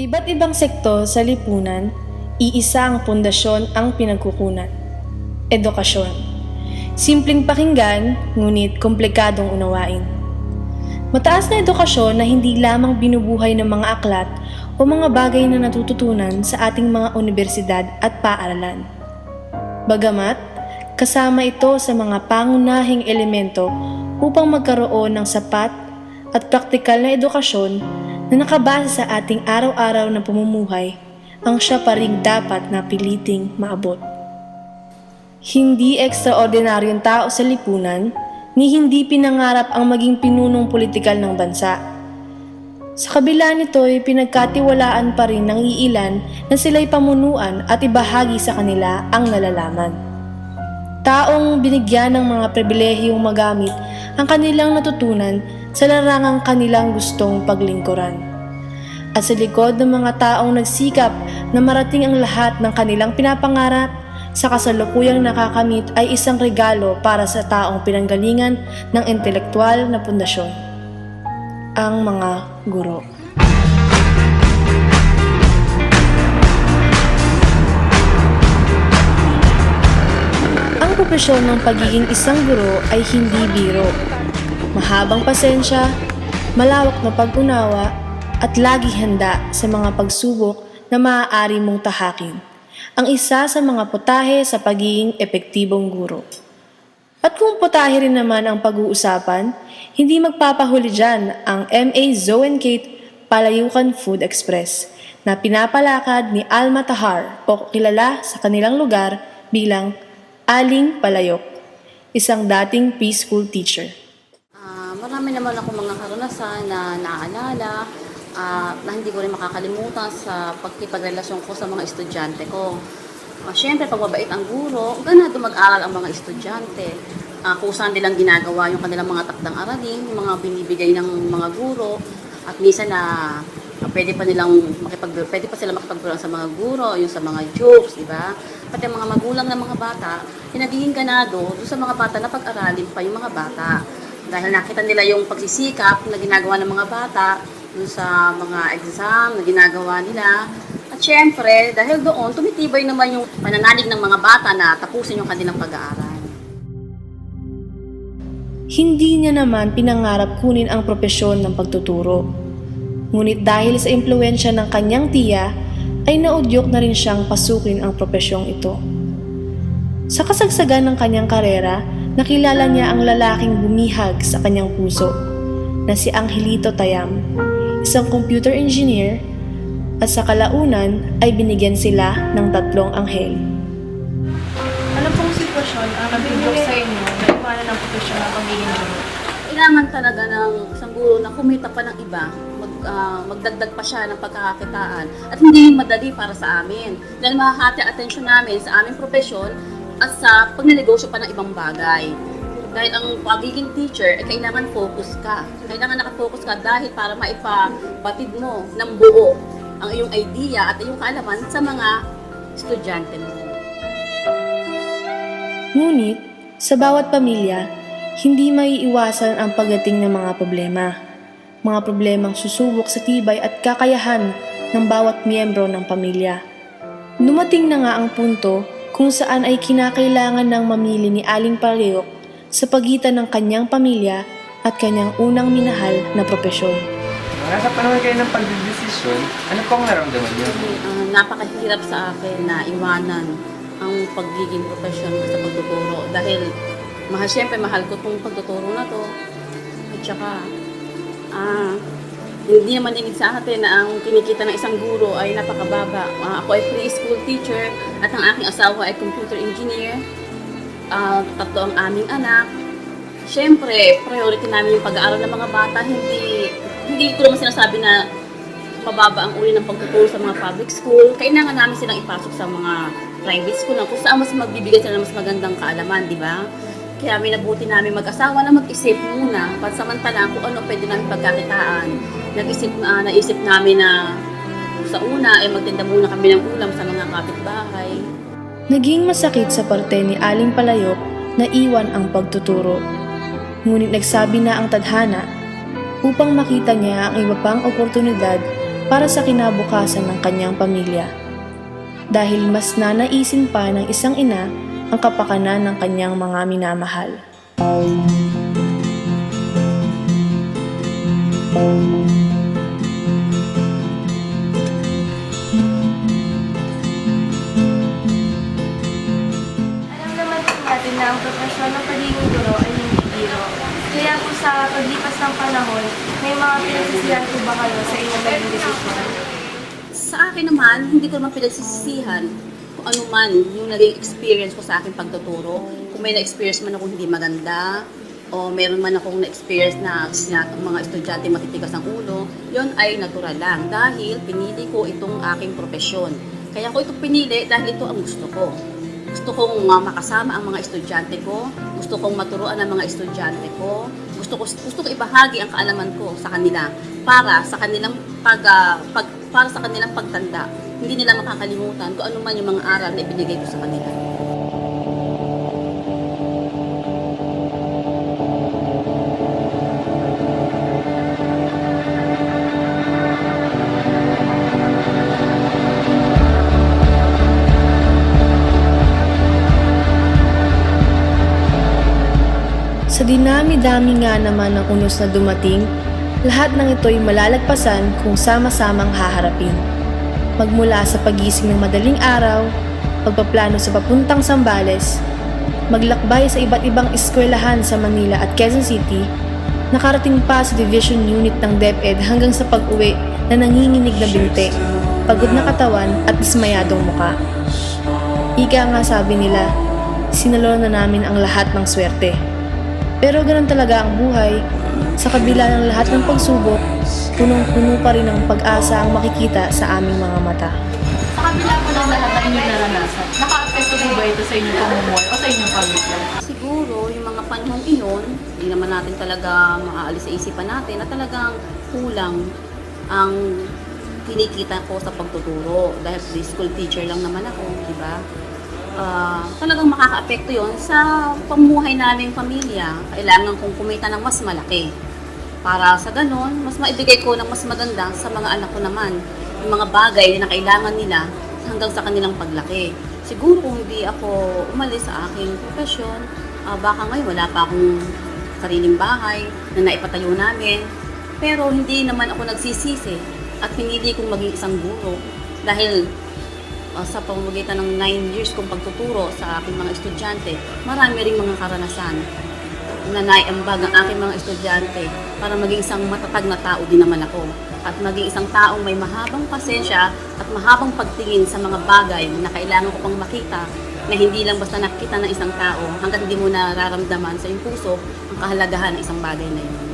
Iba't ibang sektor sa lipunan, iisa ang pundasyon ang pinagkukunan. Edukasyon. Simpleng pakinggan, ngunit komplikadong unawain. Mataas na edukasyon na hindi lamang binubuhay ng mga aklat o mga bagay na natututunan sa ating mga universidad at paaralan. Bagamat, kasama ito sa mga pangunahing elemento upang magkaroon ng sapat at praktikal na edukasyon na nakabase sa ating araw-araw na pamumuhay ang siya pa ring dapat na piliting maabot. Hindi ekstraordinaryong tao sa lipunan ni hindi pinangarap ang maging pinunong politikal ng bansa. Sa kabila nito ay pinagkatiwalaan pa rin ng iilan na sila'y pamunuan at ibahagi sa kanila ang nalalaman. Taong binigyan ng mga pribilehiyong magamit ang kanilang natutunan sa larangang kanilang gustong paglingkuran. At sa likod ng mga taong nagsikap na marating ang lahat ng kanilang pinapangarap, sa kasalukuyang nakakamit ay isang regalo para sa taong pinanggalingan ng intelektual na pundasyon. Ang mga guro. Ang propesyon ng pagiging isang guro ay hindi biro. Mahabang pasensya, malawak na pag-unawa, at lagi handa sa mga pagsubok na maaari mong tahakin. Ang isa sa mga putahe sa pagiging epektibong guro. At kung putahe rin naman ang pag-uusapan, hindi magpapahuli dyan ang MA Zoe Kate Palayukan Food Express na pinapalakad ni Alma Tahar o kilala sa kanilang lugar bilang Aling Palayok, isang dating preschool teacher. Ah, marami naman ako mga karanasan na naaalala ah, na hindi ko rin makakalimutan sa pagkipagrelasyon ko sa mga estudyante ko. Uh, Siyempre, pag mabait ang guro, ganado mag-aral ang mga estudyante. Ah, kung saan nilang ginagawa yung kanilang mga takdang aralin, yung mga binibigay ng mga guro, at minsan na ah, pwede pa nilang makipag pwede pa sila makipagbilang sa mga guro, yung sa mga jokes, di ba? Pati ang mga magulang ng mga bata, yung nagiging ganado doon sa mga bata na pag-aralin pa yung mga bata. Dahil nakita nila yung pagsisikap na ginagawa ng mga bata dun sa mga exam na ginagawa nila. At syempre, dahil doon, tumitibay naman yung pananalig ng mga bata na tapusin yung kanilang pag-aaral. Hindi niya naman pinangarap kunin ang propesyon ng pagtuturo. Ngunit dahil sa impluensya ng kanyang tiya, ay naudyok na rin siyang pasukin ang propesyong ito. Sa kasagsagan ng kanyang karera, nakilala niya ang lalaking bumihag sa kanyang puso, na si Angelito Tayam, isang computer engineer, at sa kalaunan ay binigyan sila ng tatlong anghel. Ano pong sitwasyon ang nabindok sa inyo na iwanan ng profesyon ng pagiging guro? Kailangan talaga ng isang guro na kumita pa ng iba, ah, magdagdag pa siya ng pagkakakitaan. At hindi madali para sa amin. Dahil mahahati atensyon namin sa aming profesyon at sa pagnenegosyo pa ng ibang bagay. Dahil ang pagiging teacher, ay kailangan focus ka. Kailangan nakafocus ka dahil para maipabatid mo ng buo ang iyong idea at iyong kaalaman sa mga estudyante mo. Ngunit, sa bawat pamilya, hindi maiiwasan ang pagdating ng mga problema. Mga problemang susubok sa tibay at kakayahan ng bawat miyembro ng pamilya. Dumating na nga ang punto kung saan ay kinakailangan ng mamili ni Aling Pariok sa pagitan ng kanyang pamilya at kanyang unang minahal na propesyon. Nasa panahon kayo ng pagdidesisyon, ano pong naramdaman niyo? Ah, napakahirap sa akin na iwanan ang pagiging profession ko sa pagtuturo dahil mahal syempre mahal ko tong pagtuturo na to at saka ah hindi naman ibig sa atin na ang kinikita ng isang guro ay napakababa. Ah, ako ay preschool teacher at ang aking asawa ay computer engineer. Ah, tatlo ang aming anak. Siyempre, priority namin yung pag-aaral ng mga bata. Hindi, hindi ko naman sinasabi na mababa ang uri ng pagtuturo sa mga public school. Kailangan namin silang ipasok sa mga private school na kung saan mas magbibigay sila ng mas magandang kaalaman, di ba? Kaya minabuti namin mag-asawa na mag-isip muna pansamantala kung ano pwede namin pagkakitaan. Nag-isip na naisip namin na sa una ay magtinda muna kami ng ulam sa mga kapitbahay. Naging masakit sa parte ni Aling Palayok na iwan ang pagtuturo. Ngunit nagsabi na ang tadhana upang makita niya ang iba pang oportunidad para sa kinabukasan ng kanyang pamilya. Dahil mas nanaisin pa ng isang ina ang kapakanan ng kanyang mga minamahal. Alam naman po natin na ang profesyon ng pagiging guro ay hindi biro. Kaya po sa paglipas ng panahon, may mga pinagsisihan po ba kayo sa inyong naging desisyon? Sa akin naman, hindi ko naman pinagsisisihan kung ano man yung naging experience ko sa aking pagtuturo. Kung may na-experience man ako hindi maganda, o meron man akong na-experience na ang mga estudyante matitigas ang ulo, yon ay natural lang dahil pinili ko itong aking profesyon. Kaya ko ito pinili dahil ito ang gusto ko. Gusto kong uh, makasama ang mga estudyante ko, gusto kong maturuan ang mga estudyante ko, gusto ko gusto ko ibahagi ang kaalaman ko sa kanila para sa kanilang pag, ah, pag para sa kanilang pagtanda. Hindi nila makakalimutan kung ano man yung mga aral na ibinigay ko sa kanila. Sa dinami-dami nga naman ng unos na dumating, lahat ng ito'y malalagpasan kung sama-samang haharapin. Magmula sa pagising ng madaling araw, pagpaplano sa papuntang Sambales, maglakbay sa iba't ibang eskwelahan sa Manila at Quezon City, nakarating pa sa division unit ng DepEd hanggang sa pag-uwi na nanginginig na binte, pagod na katawan at dismayadong muka. Ika nga sabi nila, sinalo na namin ang lahat ng swerte. Pero ganun talaga ang buhay. Sa kabila ng lahat ng pagsubok, punong-puno pa rin ng pag-asa ang makikita sa aming mga mata. Sa kabila po ng lahat ng inyong naranasan, naka-apekto po ba ito sa inyong pamumuhay o sa inyong pamilya? Siguro, yung mga panahong iyon, hindi naman natin talaga maaalis sa isipan natin na talagang kulang ang kinikita ko sa pagtuturo. Dahil preschool teacher lang naman ako, di ba? Ah, talagang makaka-apekto yon sa pamumuhay naming pamilya. Kailangan kong kumita ng mas malaki. Para sa ganun, mas maibigay ko ng mas maganda sa mga anak ko naman. Yung mga bagay na kailangan nila hanggang sa kanilang paglaki. Siguro kung hindi ako umalis sa aking profesyon, ah, baka ngayon wala pa akong sariling bahay na naipatayo namin. Pero hindi naman ako nagsisisi at pinili kong maging isang guro dahil uh, sa pamamagitan ng 9 years kong pagtuturo sa aking mga estudyante, marami ring mga karanasan na naiambag ang aking mga estudyante para maging isang matatag na tao din naman ako at maging isang taong may mahabang pasensya at mahabang pagtingin sa mga bagay na kailangan ko pang makita na hindi lang basta nakita ng isang tao hanggang hindi mo nararamdaman sa iyong puso ang kahalagahan ng isang bagay na yun.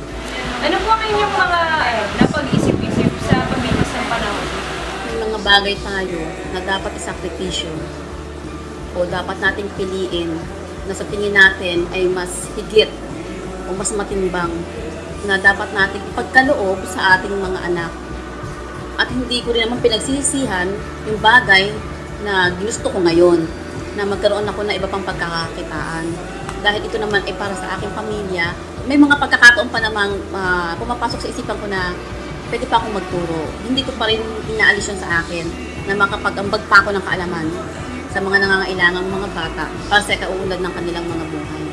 Ano po ang inyong mga ano, napag-isip-isip sa paglipas ng panahon? Mga bagay tayo na dapat isakripisyo o dapat nating piliin na sa tingin natin ay mas higit o mas matimbang na dapat nating pagkaloob sa ating mga anak. At hindi ko rin naman pinagsisihan yung bagay na gusto ko ngayon na magkaroon ako na iba pang pagkakakitaan. Dahil ito naman ay para sa aking pamilya. May mga pagkakataon pa namang ah, pumapasok sa isipan ko na pwede pa akong magturo. Hindi ko pa rin inaalis yun sa akin na makapag-ambag pa ako ng kaalaman sa mga nangangailangang mga bata para sa kauunlad ng kanilang mga buhay.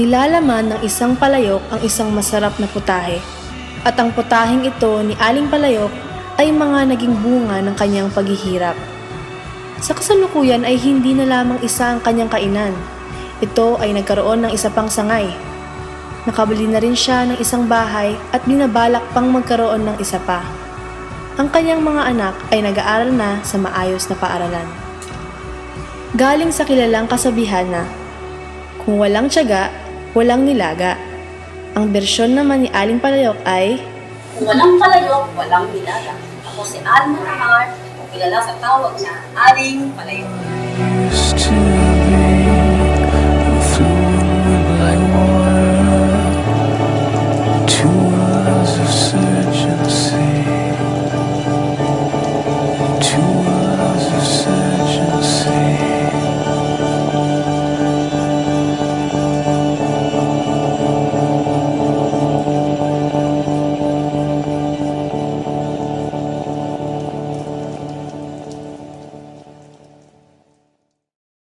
Nilalaman ng isang palayok ang isang masarap na putahe. At ang putaheng ito ni Aling Palayok ay mga naging bunga ng kanyang paghihirap. Sa kasalukuyan ay hindi na lamang isa ang kanyang kainan. Ito ay nagkaroon ng isa pang sangay. Nakabili na rin siya ng isang bahay at binabalak pang magkaroon ng isa pa. Ang kanyang mga anak ay nag-aaral na sa maayos na paaralan. Galing sa kilalang kasabihan na, kung walang tiyaga, walang nilaga. Ang bersyon naman ni Aling Palayok ay, Kung walang palayok, walang nilaga. Ako si Alma Nahar, o kilala sa tawag na Aling Palayok.